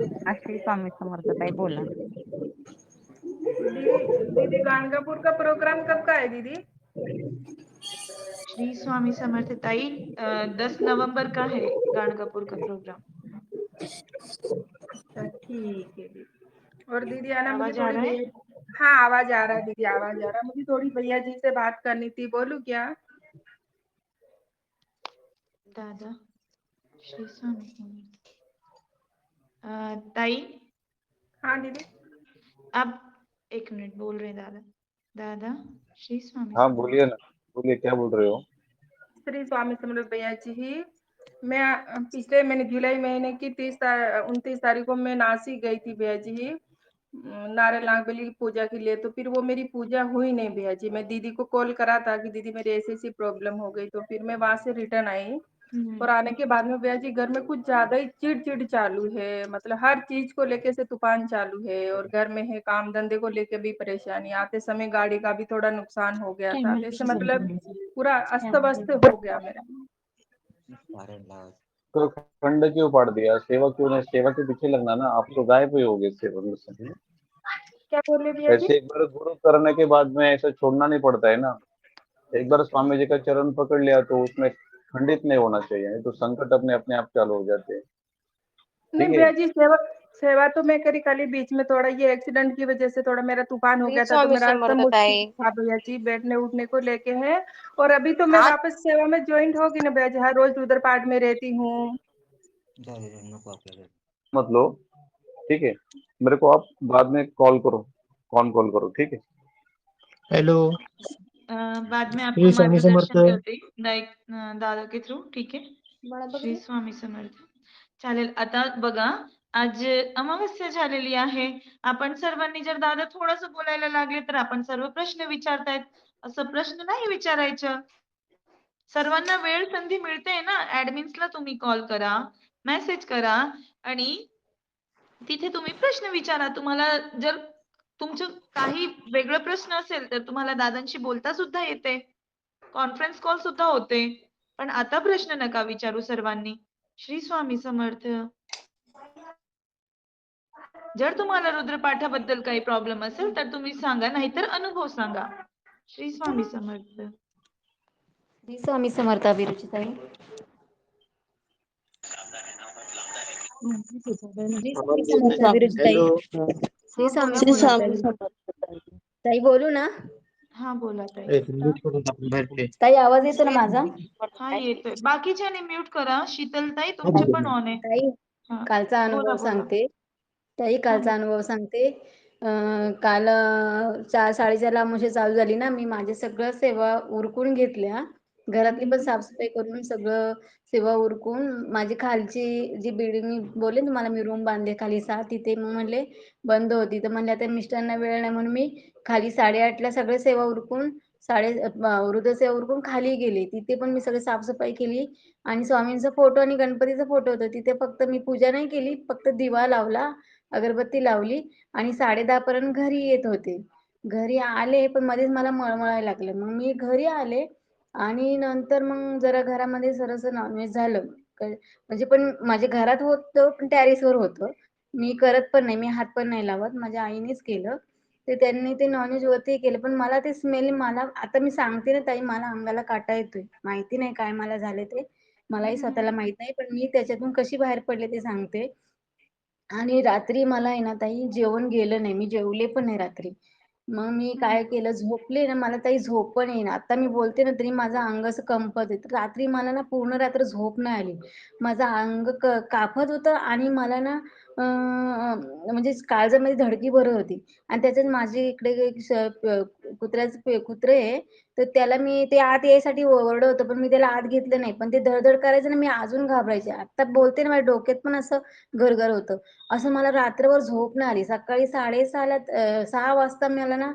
श्री स्वामी समर्थ ताई बोला. दीदी गाणगापूर का प्रोग्राम कब का है दीदी? श्री स्वामी समर्थ ताई दस नवंबर का है गाणगापुर का प्रोग्राम। अच्छा ठीक है दीदी और दीदी आना मुझे आवाज़ आ रहा है? हाँ आवाज़ आ रहा है दीदी आवाज़ आ रहा है मुझे थोड़ी भैया जी से बात करनी थी बोलू क्या? दादा श्री स्वामी समर्थ ताई? हाँ दीदी। आप एक मिनट बोल रहे दादा। दादा श्री स्वामी हाँ बोलिए ना बोलिए क्या बोल रहे हो? श्री स्वामी समर्थ भैया जी ही। मैं पिछले महीने जुलाई महीने की तीस उनतीस तारीख को मैं नासिक गई थी भैया जी ही नारायण नागबली की पूजा के लिए तो फिर वो मेरी पूजा हुई नहीं भैया जी मैं दीदी को कॉल करा था कि दीदी मेरी ऐसी ऐसी प्रॉब्लम हो गई तो फिर मैं वहाँ से रिटर्न आई। और आने के बाद में भैया जी घर में कुछ ज़्यादा ही चिड़ चालू है मतलब हर चीज़ को लेके से तूफ़ान चालू है और घर में है काम धंधे को लेके भी परेशानी आते समय गाड़ी का भी थोड़ा नुकसान हो गया था जैसे मतलब पूरा अस्त व्यस्त हो। गया मेरा। तो खंड क्यों पाड़ दिया सेवा क्यों नहीं सेवा के पीछे लगना ना आप तो गायब ही हो गए सेवा में से। क्या बोल भैया ऐसे एक बार गुरु करने के बाद में ऐसा छोड़ना नहीं पड़ता है ना। एक बार स्वामी जी का चरण पकड़ लिया तो उसमें खंडित नहीं होना चाहिए नहीं तो संकट अपने अपने आप चालू हो जाते हैं। नहीं भैया जी सेवा सेवा तो मैं करी खाली बीच में थोड़ा ये एक्सीडेंट की वजह से थोड़ा मेरा तूफ़ान हो गया था तो मेरा था भैया जी बैठने उठने को लेके है। और अभी तो मैं वापस सेवा में ज्वाइंट होगी ना भैया जी हर रोज उधर पार्ट में रहती हूँ। मत लो। ठीक है? मेरे को आप बाद में कॉल करो। कौन कॉल करो? ठीक है? हॅलो बाद में आपको श्री स्वामी मार्गदर्शन समर्थ. करते अ, दादा के थ्रू ठीक आहे श्री स्वामी समर्थ। चालेल आता बघा आज अमावस्या झालेली आहे. आपण सर्वांनी जर दादा थोडस बोलायला लागले तर आपण सर्व प्रश्न विचारतायत. असं प्रश्न नाही विचारायचं. सर्वांना वेळ संधी मिळते ना? ऍडमिन्सला तुम्ही कॉल करा मेसेज करा आणि तिथे तुम्ही प्रश्न विचारा. तुम्हाला जर तुमचं काही वेगळं प्रश्न असेल तर तुम्हाला दादांशी बोलता सुद्धा येते. कॉन्फरन्स कॉल सुद्धा होते. पण आता प्रश्न नका विचारू सर्वांनी. श्री स्वामी समर्थ. जर तुम्हाला रुद्रपाठाबद्दल काही प्रॉब्लेम असेल तर तुम्ही सांगा नाहीतर अनुभव सांगा. श्री स्वामी समर्थ. श्री स्वामी समर्थ अभिरुचिताई श्री स्वामी समर्थ अभिरुचिताई हॅलो. श्री स्वामी ताई. बोलू ना? हा बोला ताई. ताई आवाज येतो ना माझा? हा येतोय. बाकीच्याने म्यूट करा. शीतलताई तुमचे पण ऑन आहे. ताई हा. कालचा अनुभव. सांगते. ताई कालचा अनुभव सांगते. अं, काल अं, चार साडेचारला आमुषे चालू झाली ना मी माझे सगळं सेवा उरकून घेतल्या. घरातली पण साफसफाई करून सगळं सेवा उरकून माझी खालची जी बिल्डिंग मी बोलले तुम्हाला मी रूम बांधले खाली सहा तिथे मग म्हणले बंद होती. तर म्हणले आता मिस्टरांना वेळ नाही म्हणून मी खाली साडेआठला सगळे सेवा उरकून साडे अं, उरकून खाली गेले. तिथे पण मी सगळी साफसफाई केली आणि स्वामींचा फोटो आणि गणपतीचा फोटो होता. तिथे फक्त मी पूजा नाही केली फक्त दिवा लावला अगरबत्ती लावली आणि साडे दहा पर्यंत घरी येत होते. घरी आले पण मध्येच मला मळमळायला लागलं. मग मी घरी आले आणि नंतर मग जरा घरामध्ये सरस नॉनव्हेज झालं. म्हणजे पण माझ्या घरात होतं पण टॅरिसवर होतं. मी करत पण नाही मी हात पण नाही लावत. माझ्या आईनेच केलं. ते त्यांनी ते नॉनव्हेज वरती केलं. पण मला ते स्मेल मला आता मी सांगते ना ताई मला अंगाला काटा येतोय. माहिती नाही काय मला झाले ते. मलाही स्वतःला माहीत नाही पण मी त्याच्यातून कशी बाहेर पडले ते सांगते. आणि रात्री मला आहे ना ताई जेवण गेलं नाही. मी जेवले पण नाही रात्री. मग मी काय केलं झोपले ना मला ताई झोप पण येईना. आता मी बोलते ना तरी माझं अंग असं कंपत येत रात्री मला ना पूर्ण रात्र झोप नाही आली. माझं अंग कापत होतं आणि मला ना अं, म्हणजे काळजामध्ये धडकी भरत होती आणि त्याच्यात माझी इकडे एक श- प- कुत्र्याचं कुत्रे आहे तर त्याला मी ते आत यायसाठी ओरडलं होतं पण मी त्याला आत घेतलं नाही. पण ते धडधड करायचं ना मी अजून घाबरायचे. आता बोलते ना माझ्या डोक्यात पण असं गरगर होतं. असं मला रात्रभर झोप नाही आली. सकाळी साडेसहाला सहा वाजता मला ना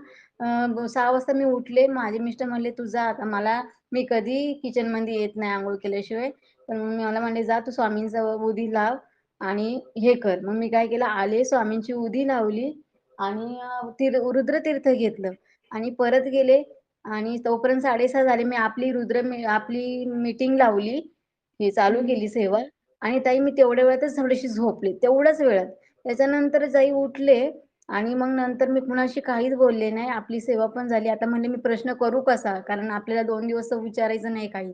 सहा वाजता मी उठले. माझे मिस्टर म्हणले तू जा आता. मला मी कधी किचनमध्ये येत नाही आंघोळ केल्याशिवाय. पण मग मी मला म्हणले जा तू स्वामींचा उदी लाव. आणि हे कर. मग मी काय केलं आले स्वामींची उदी लावली आणि तीर रुद्रतीर्थ घेतलं. आणि परत गेले आणि तोपर्यंत साडेसहा झाले. मी आपली रुद्र मी- आपली मीटिंग लावली. हे चालू केली सेवा. आणि ताई मी तेवढ्या वेळातच थोडीशी झोपले. तेवढ्याच वेळात. त्याच्यानंतर जाई उठले आणि मग नंतर मी कुणाशी काहीच बोलले नाही. आपली सेवा पण झाली. आता म्हणले मी प्रश्न करू कसा? कारण आपल्याला दोन दिवस विचारायचं नाही काही.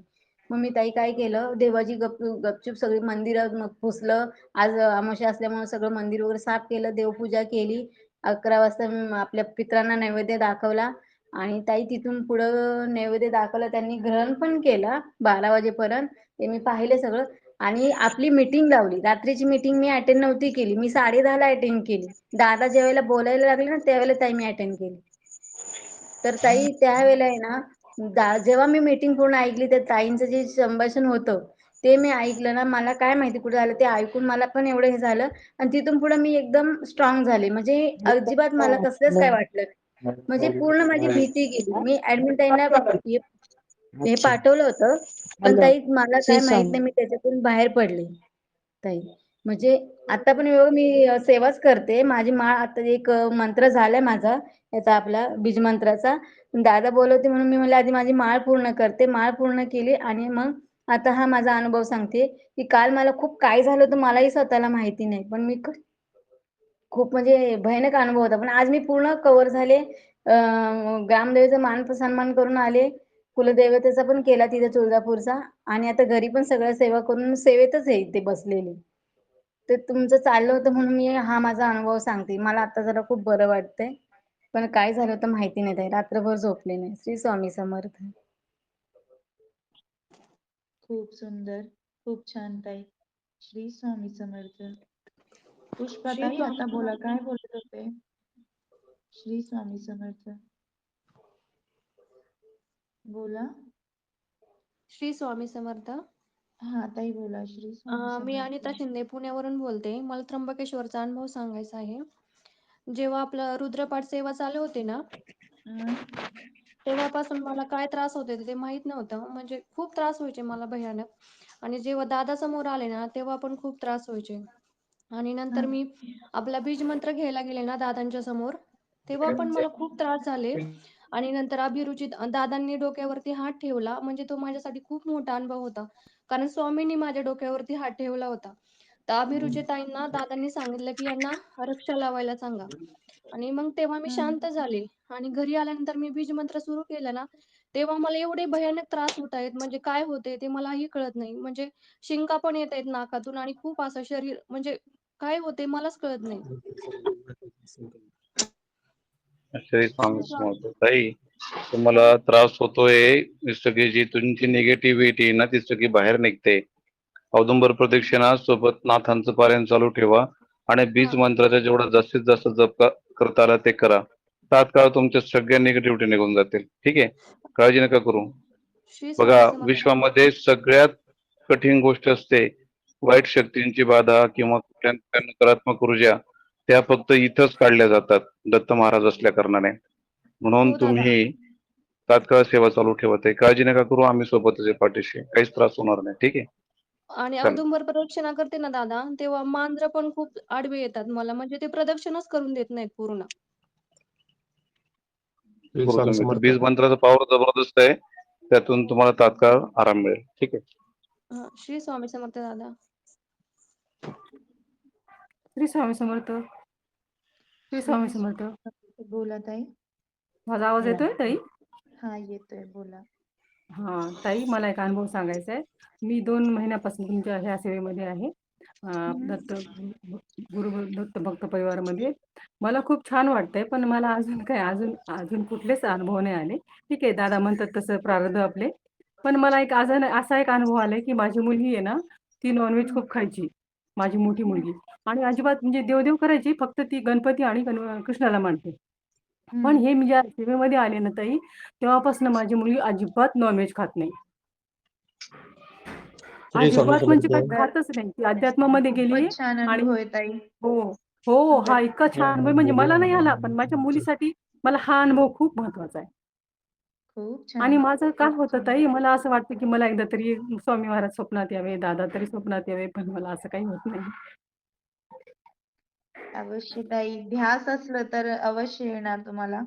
मग मी ताई काय केलं देवाची गप गपचूप सगळी मंदिरं मग पुसलं. आज अमावस्या असल्यामुळे सगळं मंदिर वगैरे साफ केलं देवपूजा केली. अकरा वाजता आपल्या पित्रांना नैवेद्य दाखवला. आणि ताई तिथून पुढं नैवेद्य दाखवलं त्यांनी ग्रहण पण केलं बारा वाजेपर्यंत. ते मी पाहिले सगळं. आणि आपली मीटिंग लावली. रात्रीची मीटिंग मी अटेंड नव्हती केली. मी साडे दहाला अटेंड केली. दादा ज्या वेळेला बोलायला लागले ना त्यावेळेला ताई मी अटेंड केली. तर ताई त्यावेळेला आहे ना जेव्हा मी मीटिंग पूर्ण ऐकली त्या ताईंचं जे संभाषण होतं ते मी ऐकलं ना मला काय माहिती कुठे झालं ते ऐकून मला पण एवढं हे झालं आणि तिथून पुढे मी एकदम स्ट्रॉंग झाले. म्हणजे अजिबात मला कसलंच काय वाटलं नाही. म्हणजे पूर्ण माझी भीती गेली. मी ऍडमिन ताईंना हे हे पाठवलं होतं पण ताई मला काय माहीत नाही मी त्याच्यातून बाहेर पडले. ताई म्हणजे आता पण मी सेवाच करते. माझी माळ आता एक मंत्र झालाय माझा याचा आपला बीज मंत्राचा. दादा बोलवते म्हणून मी म्हणलं आधी माझी माळ पूर्ण करते. माळ पूर्ण केली आणि मग आता हा माझा अनुभव सांगते की काल मला खूप काय झालं होतं मलाही स्वतःला माहिती नाही. पण मी खूप म्हणजे भयानक अनुभव होता. पण आज मी पूर्ण कव्हर झाले. ग्रामदेवीचा मान सन्मान करून आले. कुलदेवतेचा पण केला तिथे तुळजापूरचा. आणि आता घरी पण सगळं सेवा करून सेवेतच आहे इथे बसलेली. तर तुमचं चाललं होतं म्हणून मी हा माझा अनुभव सांगते. मला आता जरा खूप बरं वाटतंय. पण काय झालं होतं माहिती नाही ताई. रात्रभर झोपले नाही. श्री स्वामी समर्थ. खूप सुंदर. खूप छान ताई. श्री स्वामी समर्थ. पुष्पा श्री ताई स्वामी आता बोला. काय बोलत होते? श्री स्वामी समर्थ. बोला. श्री स्वामी समर्थ. हा ताई बोला. श्री स्वामी मी अनिता शिंदे पुण्यावरून बोलते. मला त्र्यंबकेश्वरचा अनुभव सांगायचा आहे. जेव्हा आपलं रुद्रपाठ सेवा चालू होती ना? तेव्हापासून मला काय त्रास होते ते माहीत नव्हतं. म्हणजे खूप त्रास व्हायचे मला भयानक. आणि जेव्हा दादा समोर आले ना तेव्हा पण खूप त्रास व्हायचे. आणि नंतर मी आपला बीज मंत्र घ्यायला गेले ना दादांच्या समोर तेव्हा पण मला खूप त्रास झाले. आणि नंतर अभिरुची दादांनी डोक्यावरती हात ठेवला. म्हणजे तो माझ्यासाठी खूप मोठा अनुभव होता. कारण स्वामींनी माझ्या डोक्यावरती हात ठेवला होता. तर अभिरुची ताईंना दादांनी सांगितलं की यांना रक्षा लावायला सांगा. आणि मग तेव्हा मी शांत झाले. आणि घरी आल्यानंतर मी बीज मंत्र सुरू केलं ना तेव्हा मला एवढे भयानक त्रास होत आहेत. म्हणजे काय होते ते मलाही कळत नाही. म्हणजे शिंका पण येत आहेत नाकातून आणि खूप असं शरीर म्हणजे काय होते मलाच कळत नाही. ताई तुम्हाला त्रास होतोय. ही सगळी जी तुमची निगेटिव्हिटी आहे ना ती सगळी बाहेर निघते. औदुंबर प्रदक्षिणा सोबत नाथांचं पारायण चालू ठेवा आणि बीज मंत्राचा जेवढा जास्तीत जास्त जप करता आला ते करा. तात्काळ तुमच्या सगळ्या निगेटिव्हिटी निघून जातील. ठीक आहे? काळजी नका करू. बघा विश्वामध्ये सगळ्यात कठीण गोष्ट असते वाईट शक्तींची बाधा किंवा कुठल्या नकारात्मक ऊर्जा त्या फक्त इथंच काढल्या जातात दत्त महाराज असल्या कारणाने. म्हणून हो. तुम्ही तात्काळ सेवा चालू ठेवत आहे काळजी नका करू आम्ही सोबतच आहे पाठीशी. काहीच त्रास होणार नाही. ठीक आहे? आणि चालेल. औदुंबर प्रदक्षिणा करते ना दादा तेव्हा मांजर पण खूप आडवे येतात मला म्हणजे ते प्रदक्षिणाच करून देत नाहीत पूर्ण. श्री करू स्वामी तुम्ही समर्थ. बीज मंत्राचा पॉवर जबरदस्त आहे त्यातून तुम्हाला तात्काळ आराम मिळेल. ठीक आहे. हा, श्री स्वामी समर्थ दादा. श्री स्वामी समर्थ. श्री स्वामी समर्थ. बोला ताई. माझा आवाज येतोय ताई? हा येतोय बोला. हा ताई मला एक अनुभव सांगायचा आहे मी दोन महिन्यापासून तुमच्या ह्या सेवेमध्ये आहे. अं, दत्त गुरु दत्त भक्त परिवारामध्ये. मला खूप छान वाटतंय पण मला अजून काय अजून अजून कुठलेच अनुभव नाही आले. ठीक आहे दादा म्हणतात तसं प्रारब्ध आपले. पण मला एक अजून असा एक अनुभव आलाय की माझी मुलगी आहे ना ती नॉनव्हेज खूप खायची माझी मोठी मुलगी. आणि अजिबात म्हणजे देवदेव करायची फक्त ती गणपती आणि गण- कृष्णाला मानते. पण हे मी ज्या सेवेमध्ये आले ना ताई तेव्हापासून माझी मुलगी अजिबात नॉनव्हेज खात नाही. अजिबात म्हणजे काय. खातच नाही. ती अध्यात्मामध्ये गेली खूपच छान अनुभव आहे ताई. हो हो हा इतका छान अनुभव म्हणजे मला नाही आला पण माझ्या मुलीसाठी मला हा अनुभव खूप महत्त्वाचा आहे. खूप छान आणि माझं काय खूप होतं छान. ताई मला असं वाटतं की मला एकदा तरी स्वामी महाराज स्वप्नात यावे दादा तरी स्वप्नात यावे पण मला असं काही होत नाही. अवश्य ताई. ध्यास असलं तर अवश्य येणार तुम्हाला.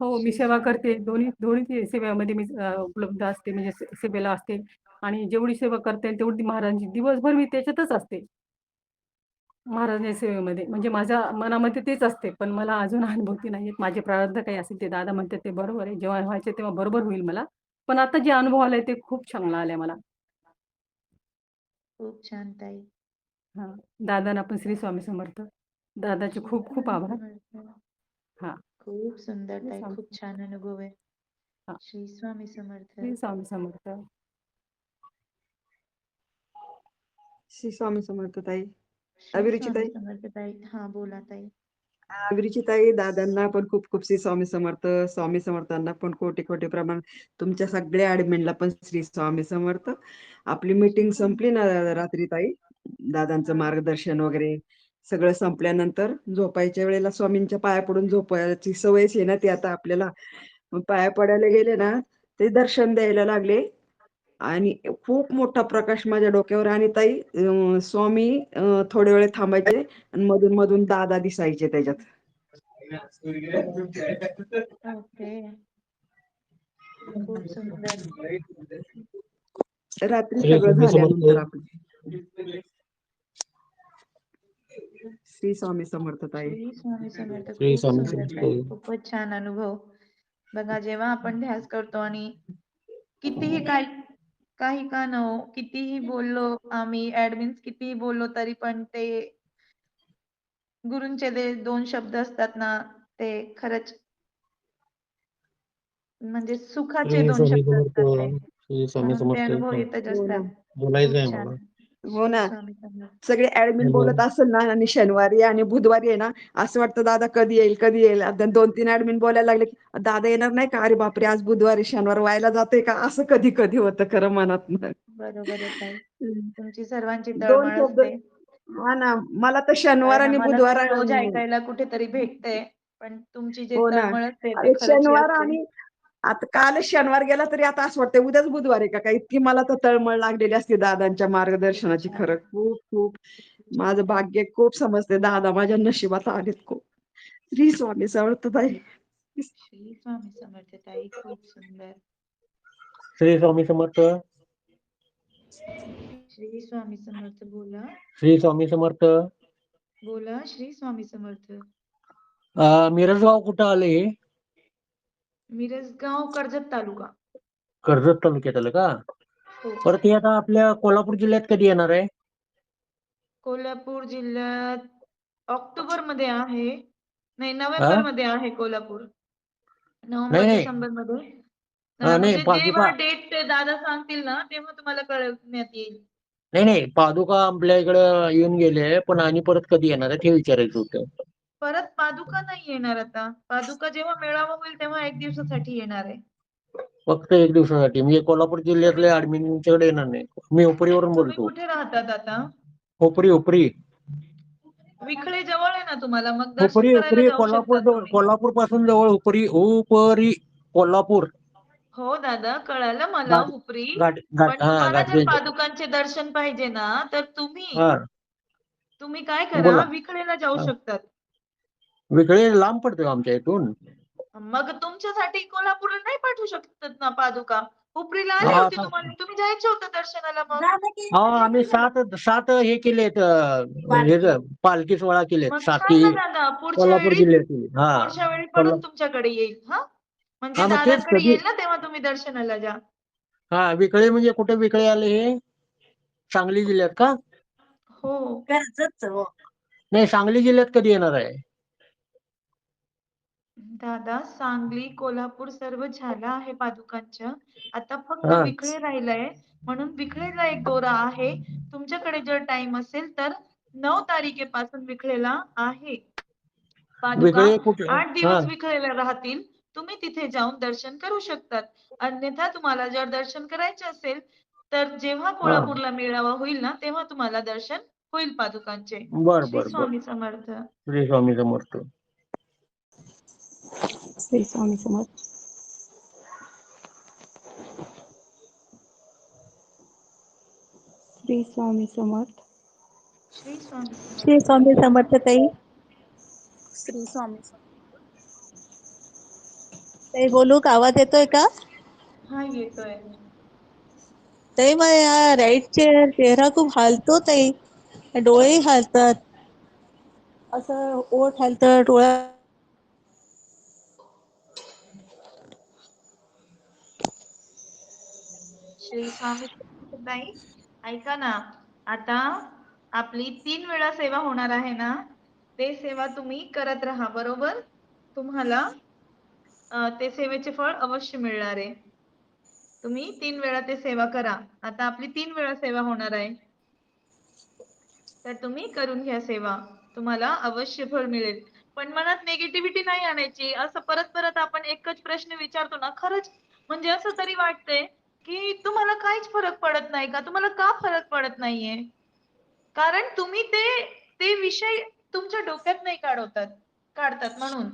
हो मी सेवा करते. दोन्ही दोन्ही सेवेमध्ये मी अ, उपलब्ध असते. म्हणजे से- सेवेला असते. आणि जेवढी सेवा करते तेवढी महाराजांची दिवसभर मी त्याच्यातच असते. महाराजांच्या सेवेमध्ये. म्हणजे माझ्या मनामध्ये तेच असते. पण मला अजून अनुभूती नाही माझे प्रारब्ध काही असेल ते दादा म्हणते ते बरोबर आहे. जेव्हा व्हायचे तेव्हा बरोबर होईल मला. पण आता जे अनुभव आलाय ते खूप चांगला आलाय मला. खूप छान ताई. हा. दादांना पण श्री स्वामी समर्थ. दादाचे खूप खूप आभार. हा. खूप सुंदर ताई खूप छान अनुभव आहे. हा. श्री स्वामी समर्थ. श्री स्वामी समर्थ. श्री स्वामी समर्थ ताई. श्री अभिरुची स्वामी ताई? समर्थ ताई. हा बोला ताई. ताई दादांना पण खूप खूप श्री स्वामी समर्थ स्वामी समर्थांना पण कोटी कोटी प्रमाण. तुमच्या सगळ्या ऍडमिनला पण श्री स्वामी समर्थ. आपली मीटिंग संपली ना रात्री ताई? दादांचं मार्गदर्शन वगैरे. सगळं संपल्यानंतर झोपायच्या वेळेला स्वामींच्या पाया पडून झोपायची सवयच आहे ना ती आता आपल्याला पाया पडायला गेले ना ते दर्शन द्यायला लागले आणि खूप मोठा प्रकाश माझ्या डोक्यावर आणि ताई स्वामी थोडे वेळ थांबायचे आणि मधून मधून दादा दिसायचे त्याच्यात रात्री सगळं. झाल्यानंतर आपलं श्री स्वामी समर्थ ताई श्री स्वामी समर्थ श्री खूप स्वामी सुंदर समर्थ. ताई खूपच छान अनुभव बघा जेव्हा आपण ध्यास करतो आणि कितीही काय काही का न हो, कितीही बोललो आम्ही ऍडमिन्स कितीही बोललो तरी पण ते गुरूंचे जे दोन शब्द असतात ना ते खरंच म्हणजे सुखाचे श्री दोन स्वामी शब्द असतात ते श्री स्वामी म्हणून ते समर्थ अनुभव येतच हो ना. असतात बोलायचं आहे खूप छान. मला हो ना. सगळे ऍडमिन. बोलत असेल ना आणि शनिवारी आणि बुधवारी आहे ना असं वाटतं दादा कधी येईल कधी येईल? आता दोन तीन ऍडमिन बोलायला लागले की दादा येणार नाही का? अरे बापरे आज बुधवारी शनिवार व्हायला जाते का? असं कधी कधी होतं खरं मनात बरोबर आहे ताई. तुमची सर्वांची हा ना मला तर शनिवार आणि बुधवार ऐकायला कुठेतरी भेटते पण तुमची जे हो शनिवार आणि आता काल शनिवार गेला तरी आता असं वाटतंय उद्याच बुधवार आहे का? काय इतकी मला तर तळमळ लागलेली असते दादांच्या मार्गदर्शनाची. खरं. खूप खूप. माझं भाग्य खूप समजते दादा माझ्या नशिबात आलेत खूप. श्री स्वामी समर्थ ताई. श्री स्वामी समर्थ ताई खूप सुंदर. श्री स्वामी समर्थ. श्री स्वामी समर्थ बोला. श्री स्वामी समर्थ. बोला श्री स्वामी समर्थ. अं, मिरजगाव कुठं आले हे? मिरजगाव कर्जत तालुका. कर्जत तालुक्यात आलं का? हो. परत हे आता आपल्या कोल्हापूर जिल्ह्यात कधी येणार आहे? कोल्हापूर जिल्ह्यात ऑक्टोबरमध्ये आहे. नाही नोव्हेंबरमध्ये आहे कोल्हापूर. नोव्हेंबर नाही, नाही. डिसेंबरमध्ये हा, नाही, म्हणजे पादुका- जेव्हा डेट ते दादा सांगतील ना तेव्हा तुम्हाला कळवण्यात येईल. नाही नाही. पादुका आपल्या इकडं येऊन गेले पण आणि परत कधी येणार आहे ते विचारायचं होतं. परत पादुका नाही येणार आता. पादुका जेव्हा मेळावा होईल तेव्हा एक दिवसासाठी येणार आहे. फक्त एक दिवसासाठी. म्हणजे कोल्हापूर जिल्ह्यातले ऍडमिनच्याकडे येणार नाही. मी उपरीवरून तुम्ही बोलतो. कुठे राहतात आता? उपरी उपरी. विखळे जवळ आहे ना तुम्हाला? मग दर्शन उपरी करायला उपरी जाऊ कोल्हापूर शकता जवळ. तुम्ही. कोल्हापूरपासून जवळ उपरी. उपरी कोल्हापूर. हो दादा कळालं मला गाठ पण हा तुम्हाला जर पादुकांचे दर्शन पाहिजे ना तर तुम्ही हा. तुम्ही काय बोला. करा विखळेला जाऊ हा. शकतात. वेगळे लांब पडतो आमच्या इथून. मग तुमच्यासाठी कोल्हापूरला नाही पाठवू शकतात ना पादुका? हुपरीला आले हा, होते आता- तुम्हाला. तुम्ही जायचे होतं दर्शनाला मग? हा आम्ही सात सात हे केलेत अं, हे ज- पालखी सोहळा केलेत मग साती ना दादा पुढच्या कोल्हापूर वेळी जिल्ह्यातील हा. पुढच्या वेळी कोल्हा- परत तुमच्याकडे येईल हा? म्हणजे हा, मग तेच दादाकडे कधी- येईल ना तेव्हा तुम्ही दर्शनाला जा. हा विकळे म्हणजे कुठे विकळे आले हे? सांगली जिल्ह्यात का? हो. नाही सांगली जिल्ह्यात कधी येणार आहे? दादा सांगली कोल्हापूर सर्व झालं आहे पादुकांच्या आता फक्त. विखळे राहिलंय. म्हणून विखळेला एक दौरा आहे. तुमच्याकडे जर टाइम असेल तर नऊ तारखेपासून विखळेला आहे. पादुका आठ दिवस विखळेला राहतील. तुम्ही तिथे जाऊन दर्शन करू शकतात. अन्यथा तुम्हाला जर दर्शन करायचे असेल तर जेव्हा कोल्हापूरला मेळावा होईल ना तेव्हा तुम्हाला दर्शन होईल पादुकांचे. श्री स्वामी समर्थ. श्री स्वामी समर्थ. श्री स्वामी समर्थ श्री स्वामी समर्थ श्री स्वामी समर्थ ताई श्री स्वामी ताई बोलू? का आवाज येतोय का? हा येतोय. ताई माझ्या राईट चेहरा खूप हालतो ताई. डोळे हालतात. असं ओठ हेल्थ डोळा श्री स्वामी ऐका ना आता आपली तीन वेळा सेवा होणार आहे ना ते सेवा तुम्ही करत राहा बरोबर? तुम्हाला ते सेवेचे फळ अवश्य मिळणार आहे. तुम्ही तीन वेळा ते सेवा करा. आता आपली तीन वेळा सेवा होणार आहे. तर तुम्ही करून घ्या सेवा. तुम्हाला अवश्य फळ मिळेल. पण मनात निगेटिव्हिटी नाही आणायची. असं परत परत आपण एकच प्रश्न विचारतो ना खरंच म्हणजे असं तरी वाटतंय की तुम्हाला काहीच फरक पडत नाही का? तुम्हाला का फरक पडत नाहीये? कारण तुम्ही ते ते विषय तुमच्या डोक्यात नाही काढवतात काढतात म्हणून.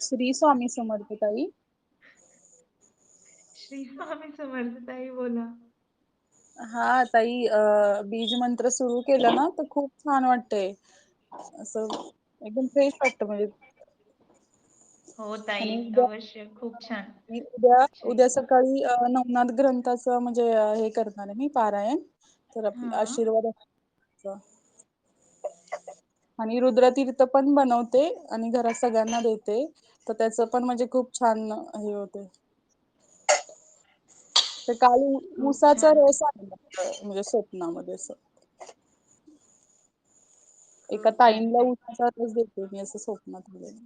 श्री स्वामी समर्थ ताई श्री स्वामी समर्थ ताई बोला. हा ताई बीज मंत्र सुरू केलं ना तर खूप छान वाटतंय. असं एकदम फ्रेश वाटतं म्हणजे हो ताई आणि उद्या अवश्य. खूप छान. आणि उद्या उद्या सकाळी अं, नवनाथ ग्रंथाचं म्हणजे अं, हे करणार आहे मी पारायण. तर आपलं हा. आशीर्वाद असं. आणि रुद्रतीर्थ पण बनवते आणि घरात सगळ्यांना देते. तर त्याचं पण म्हणजे खूप छान हे होते. तर काल उ- खूप ऊसाचा छान. रस होता, म्हणजे स्वप्नामध्ये असं. एका खूप छान ताईंला ताई ऊसाचा रस देते मी असं स्वप्नात आलेलं.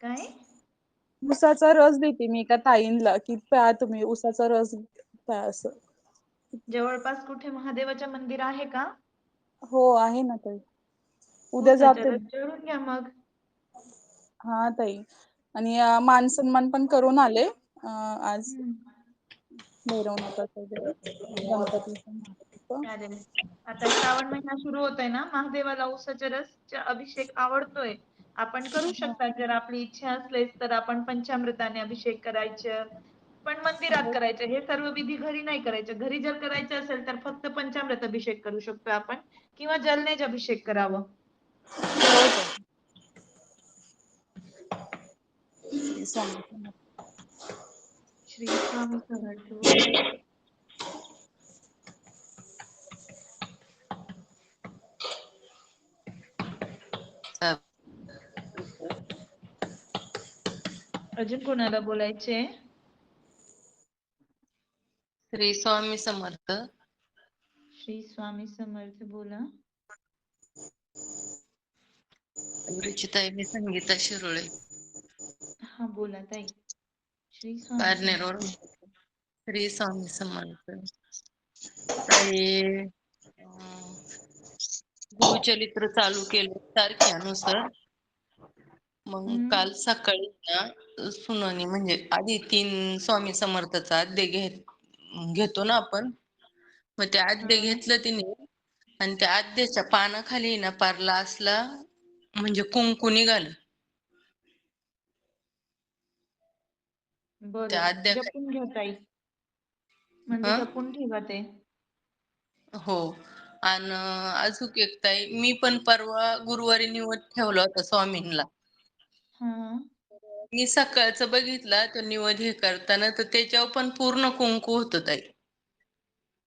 काय? ऊसाचा रस देते मी एका ताईंला की प्या तुम्ही ऊसाचा रस प्या असं. जवळपास कुठे महादेवाच्या मंदिर आहे का? हो आहे ना ताई. उद्या जाते. रस. चढून घ्या मग. हा ताई. आणि अं, मान सन्मान पण करून आले. अं, आज गणपतीचं चालेल आता श्रावण महिना सुरू होतोय ना महादेवाला ऊसाच्या रसचा अभिषेक आवडतोय. आपण करू शकता. जर आपली इच्छा असलेच तर आपण पंचामृताने अभिषेक करायचं पण मंदिरात करायचं. हे सर्व विधी घरी नाही करायचं. घरी जर करायचं असेल तर फक्त पंचामृत अभिषेक करू शकतो आपण किंवा जलनेज अभिषेक करावं. श्री स्वामी समर्थ. श्री स्वामी समर्थ बोला अजून कोणाला बोलायचे? श्री स्वामी समर्थ. श्री स्वामी समर्थ बोला. रुचिताई मी संगीता शिरोळे. हा बोला ताई. श्री स्वामी श्री स्वामी समर्थ. ताई गुरुचरित्र चालू केलं तारखेनुसार. मग. काल सकाळी ना सुनानी म्हणजे आधी तीन स्वामी समर्थाचा अध्याय घेत घेतो ना आपण. मग ते हा. घेतलं तिने. आणि त्या अध्यायाच्या पानाखाली ना पार लास्टला म्हणजे कुंकू निघालं. त्या जपून घ्या ताई. म्हणजे हं? जपून ठेवा ते. हो. आणि अजून एक ताई मी पण परवा गुरुवारी निवद ठेवला होता स्वामींना. हा. मी सकाळचं बघितलं तो निवद हे करताना तर त्याच्यावर पण पूर्ण कुंकू होतं ताई.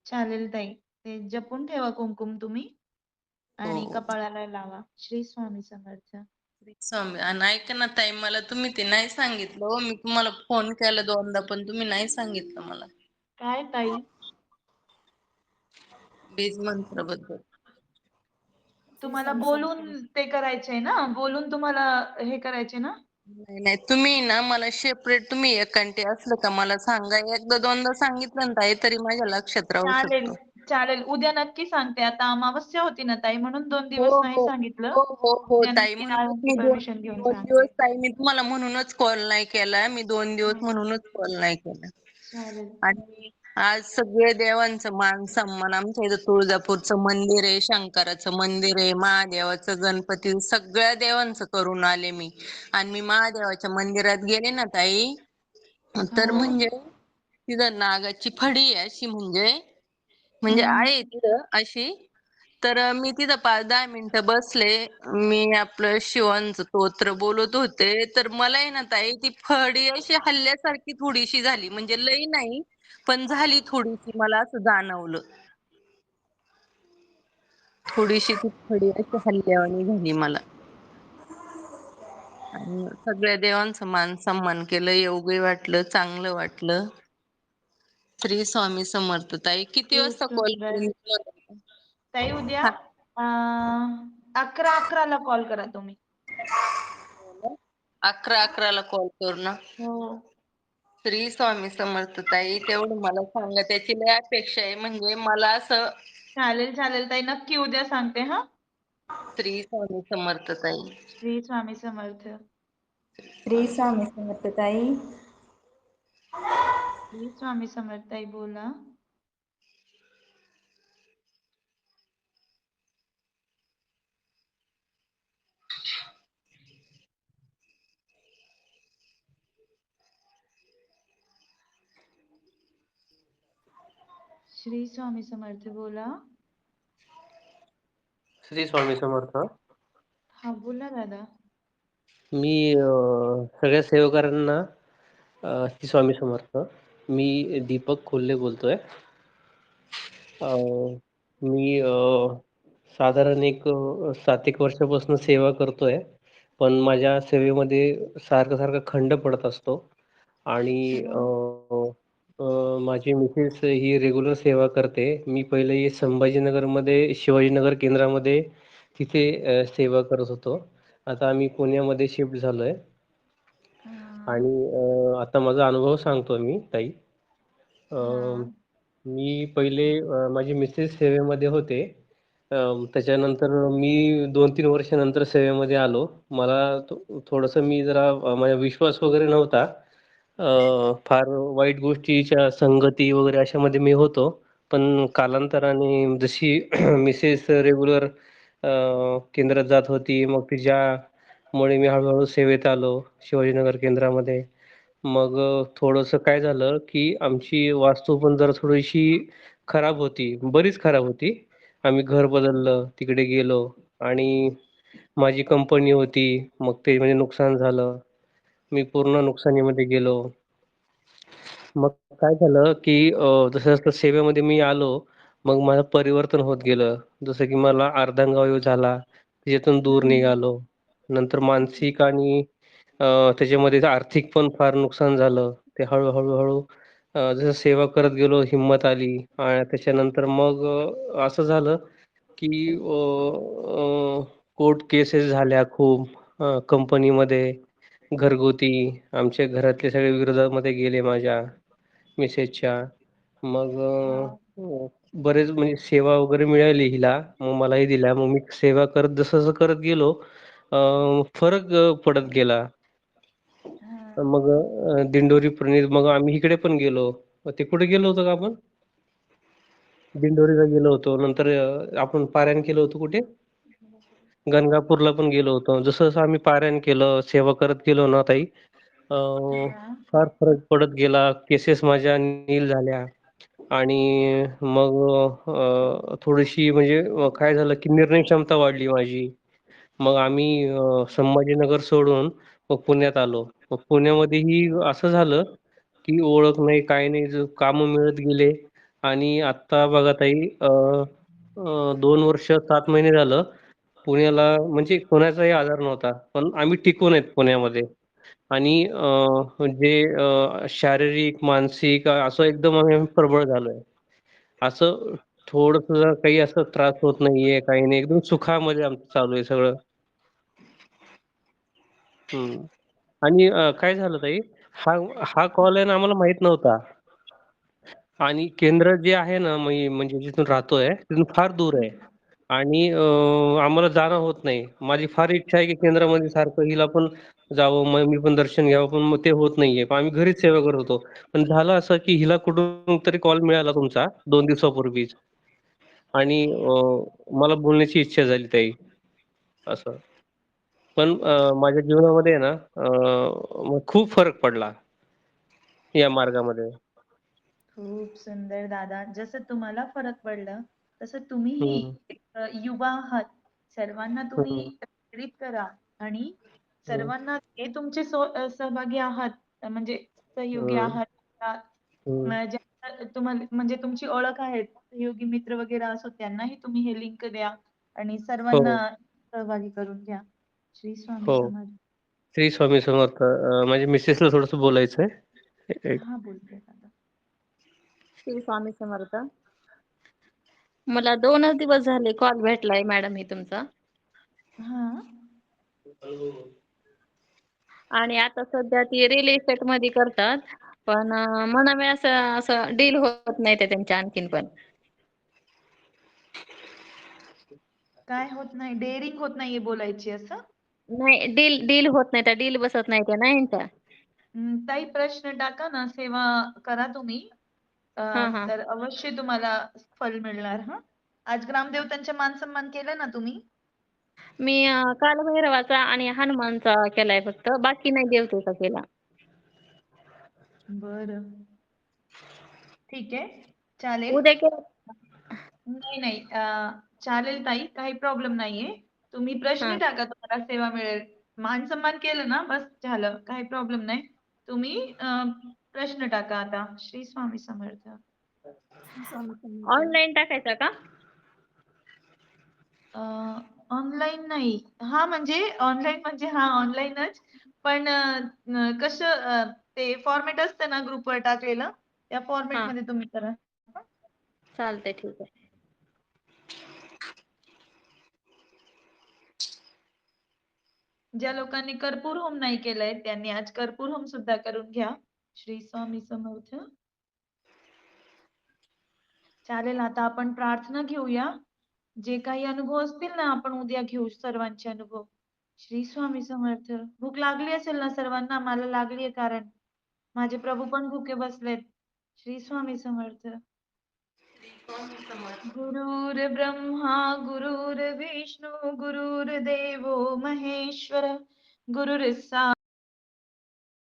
चालेल ताई. ते जपून ठेवा कुंकुम तुम्ही हो. आणि कपाळाला लावा. श्री स्वामी समर्थ. स्वामी. आणि ऐका ना ताई मला तुम्ही ते नाही सांगितलं हो. मी तुम्हाला फोन केला दोनदा पण तुम्ही नाही सांगितलं मला. काय ताई? बीज मंत्राबद्दल तुम्हाला बोलून ते करायचंय ना? बोलून तुम्हाला हे करायचे ना? नाही नाही. तुम्ही ना मला सेपरेट तुम्ही एकांटी असलं का मला सांगा. एकदा दोनदा सांगितलं ना ताई तरी माझ्या लक्षात राहू चालेल शकतो. चालेल. उद्या नक्की सांगते. आता अमावस्या होती ना ताई म्हणून दोन हो दिवस नाही हो. सांगितलं. हो हो हो उद्या ताई. नक्की म्हणूनच दादांची मी दोन परमिशन घेऊन दोन सांगते. दिवस ताई मी तुम्हाला म्हणूनच कॉल नाही केला. मी दोन दिवस हं, म्हणूनच कॉल नाही केला. चालेल. आणि आज सगळे देवांचं मान सन्मान आमच्या इथं तुळजापूरचं मंदिर आहे शंकराचं मंदिर आहे महादेवाचं गणपती सगळ्या देवांचं करून आले मी. आणि मी महादेवाच्या मंदिरात गेले ना ताई तर हो. म्हणजे तिथं नागाची फडी आहे अशी म्हणजे म्हणजे. आहे तिथं अशी. तर मी तिथं पाच दहा मिनिटं बसले मी आपलं शिवांचं स्तोत्र बोलत होते. तर मला आहे ना ताई ती फडी अशी हल्ल्यासारखी थोडीशी झाली. म्हणजे लई नाही पण झाली थोडीशी मला असं जाणवलं. थोडीशी ती खडी अशी हल्ल्यावानी झाली मला. आणि सगळ्या देवांचं मान सन्मान केलं योग्य वाटलं चांगलं वाटलं. श्री स्वामी समर्थ ताई किती वाजता कॉल सुंदर. करेन? तुम्हाला? ताई उद्या अं, अकरा अकराला कॉल करा तुम्ही. अकरा अकराला कॉल करू ना. हो. श्री स्वामी समर्थ ताई तेवढं मला सांगा. त्याची लय अपेक्षा आहे. म्हणजे मला असं चालेल चालेल ताई. नक्की उद्या सांगते हा. श्री स्वामी समर्थ ताई. श्री स्वामी समर्थ. श्री स्वामी समर्थ ताई. श्री स्वामी समर्थ ताई बोला. श्री स्वामी समर्थ बोला. श्री स्वामी समर्थ. हा बोला दादा. मी अं, सगळ्या सेवकांना अं, श्री स्वामी समर्थ. मी दीपक कोल्हे बोलतोय. अं, मी अं, साधारण एक अं, सात एक वर्षापासून सेवा करतोय. पण माझ्या सेवेमध्ये सारखं सारखं खंड पडत असतो. आणि अं, माझी मिसेस ही रेग्युलर सेवा करते. मी पहिले संभाजीनगरमध्ये शिवाजीनगर केंद्रामध्ये तिथे अं, सेवा करत होतो. आता आम्ही पुण्यामध्ये शिफ्ट झालोय. आणि अं, आता माझा अनुभव सांगतो मी ताई. अं, मी पहिले अं, माझी मिसेस सेवेमध्ये होते. अं, त्याच्यानंतर मी दोन तीन वर्षानंतर सेवेमध्ये आलो. मला थो- थोडंसं मी जरा अं, माझा विश्वास वगैरे नव्हता. फार वाईट गोष्टीच्या संगती वगैरे अशामध्ये मी होतो. पण कालांतराने जशी मिसेस रेग्युलर केंद्रात जात होती मग तिच्यामुळे मी हळूहळू सेवेत आलो शिवाजीनगर केंद्रामध्ये. मग अ, थोडंसं काय झालं की आमची वास्तू पण जरा थोडीशी खराब होती. बरीच खराब होती. आम्ही घर बदललं तिकडे गेलो आणि माझी कंपनी होती. मग ते म्हणजे नुकसान झालं. मी पूर्ण नुकसानीमध्ये गेलो. मग काय झालं की अ, जसं जसं सेवेमध्ये मी आलो मग माझं परिवर्तन होत गेलं. जसं की मला अर्धांगवायू झाला त्याच्यातून दूर निघालो. नंतर मानसिक आणि अ, त्याच्यामध्ये आर्थिक पण फार नुकसान झालं. ते हळूहळू हळू अ, जसं सेवा करत गेलो हिंमत आली. आणि त्याच्यानंतर मग अ, असं झालं की कोर्ट केसेस झाल्या खूप अ, कंपनीमध्ये. घरगुती. आमच्या घरातले सगळे विरोधामध्ये गेले माझ्या मिसेसच्या. मग अ, बरेच म्हणजे सेवा वगैरे मिळाली हिला. मग मलाही दिल्या मग मी सेवा करत जसं जसं करत गेलो अ, फरक अ, पडत गेला. मग अ, दिंडोरी प्रणित मग आम्ही इकडे पण गेलो. मग ते कुठे गेलो होतो का आपण? दिंडोरीला गेलो होतो. नंतर अ, आपण पारायण केलं होतं कुठे? गणगापूरला पण गेलो होतो. जसं जसं आम्ही पारायण केलं सेवा करत गेलो ना ताई अ, फार फरक पडत गेला. केसेस माझ्या नील झाल्या. आणि मग अ, थोडीशी म्हणजे अ, काय झालं की निर्णय क्षमता वाढली माझी. मग आम्ही अ, संभाजीनगर सोडून मग पुण्यात आलो. मग पुण्यामध्येही असं झालं की ओळख नाही काही नाही ज- कामं मिळत गेले. आणि आता बघा ताई अ, अ, दोन वर्ष सात महिने झालं. पुण्याला म्हणजे कोणाचाही आधार नव्हता पण आम्ही टिकून आहेत पुण्यामध्ये. आणि जे शारीरिक मानसिक असं एकदम आम्ही प्रबळ झालोय. असं थोडस काही असं त्रास होत नाहीये काही नाही एकदम सुखामध्ये आमचं चालू आहे सगळं. हम्म. आणि अ, काय झालं ताई? हा हा कॉल आहे ना आम्हाला माहीत नव्हता. आणि केंद्र जे आहे ना मी म्हणजे जिथून राहतोय तिथून फार दूर आहे. आणि अ, आम्हाला जाणं होत नाही. माझी फार इच्छा आहे की केंद्रामध्ये सारखं हिला पण जावं मग मी पण दर्शन घ्यावं पण मग ते होत नाहीये. पण आम्ही घरीच सेवा करत होतो. पण झालं असं की हिला कुठून तरी कॉल मिळाला तुमचा दोन दिवसापूर्वीच. आणि अ, मला बोलण्याची इच्छा झाली ताई असं. पण अ, माझ्या जीवनामध्ये आहे ना अ, मग खूप फरक पडला या मार्गामध्ये. खूप सुंदर दादा. जसं तुम्हाला फरक पडलं तसं तुम्हीही युवा आहात. सर्वांना तुम्ही प्रेरित करा आणि सर्वांना हे तुमचे सहभागी आहात. म्हणजे सहयोगी आहात. तुम्हाला म्हणजे तुमची ओळख आहे सहयोगी मित्र वगैरे असो त्यांनाही तुम्ही हे लिंक द्या आणि सर्वांना सहभागी करून घ्या. श्री स्वामी हो. समर्थ. श्री स्वामी समर्थ माझ्या मिसेसला थोडस बोलायचं आहे हा बोलते दादा श्री स्वामी समर्थ. मला दोनच दिवस झाले कॉल भेटलाय मॅडम ही तुमचा. हा. आणि आता सध्या ती रिअल इस्टेटमध्ये करतात पण म्हणावे असं असं डील होत नाही ते त्यांच्या आणखीन पण. काय होत नाही डेअरिंग होत नाहीये बोलायची असं? नाही डील डील होत नाही त्या डील बसत नाही त्या नाही ताई प्रश्न टाका ना सेवा करा तुम्ही. अं, हा, हा. तर अवश्य तुम्हाला फल मिळणार हा. आज ग्रामदेवतांचे मान सन्मान केलं ना तुम्ही? मी अं, कालभैरवाचा आणि हनुमानचा केलाय फक्त बाकी नाही देवतेचा केला. बर. ठीक आहे. चालेल. उद्या केला. नाही नाही. अं, चालेल ताई काही प्रॉब्लेम नाहीये. तुम्ही प्रश्न हा. टाका तुम्हाला सेवा मिळेल. मान सन्मान केलं ना बस झालं. काही प्रॉब्लेम नाही. तुम्ही अं, प्रश्न टाका आता. श्री स्वामी समर्थ. ऑनलाईन टाकायचा का? ऑनलाईन नाही. हा म्हणजे ऑनलाईन म्हणजे हा ऑनलाईनच पण कसं ते फॉर्मेट असतं ना ग्रुपवर टाकलेलं त्या फॉर्मेट. मध्ये तुम्ही करा. चालतंय ठीक आहे. ज्या लोकांनी कर्पूर होम नाही केलंय त्यांनी आज कर्पूर होम सुद्धा करून घ्या. श्री स्वामी समर्थ. चालेल आता आपण प्रार्थना घेऊया. जे काही अनुभव असतील ना आपण उद्या घेऊ सर्वांचे अनुभव. श्री स्वामी समर्थ. भूक लागली असेल ना सर्वांना? मला लागली आहे कारण. माझे प्रभू पण भुके बसलेत. श्री स्वामी समर्थ. गुरुर् ब्रह्मा गुरुर विष्णू गुरुर्देवो महेश्वर गुरुर् सा